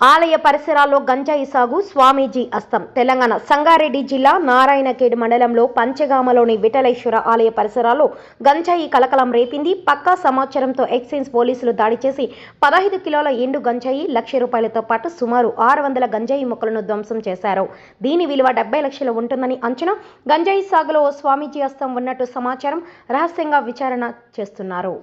ఆలయ పరిసరాల్లో గంజాయి సాగు స్వామీజీ అస్తం. తెలంగాణ సంగారెడ్డి జిల్లా నారాయణఖేడ్ మండలంలో పంచగామలోని విఠలేశ్వర ఆలయ పరిసరాల్లో గంజాయి కలకలం రేపింది. పక్కా సమాచారంతో ఎక్సైజ్ పోలీసులు దాడి చేసి పదహైదు కిలోల ఎండు గంజాయి లక్ష రూపాయలతో పాటు సుమారు ఆరు వందల గంజాయి మొక్కలను ధ్వంసం చేశారు. దీని విలువ డెబ్బై లక్షలు ఉంటుందని అంచనా. గంజాయి సాగులో ఓ స్వామీజీ అస్తం ఉన్నట్టు సమాచారం రహస్యంగా విచారణ చేస్తున్నారు.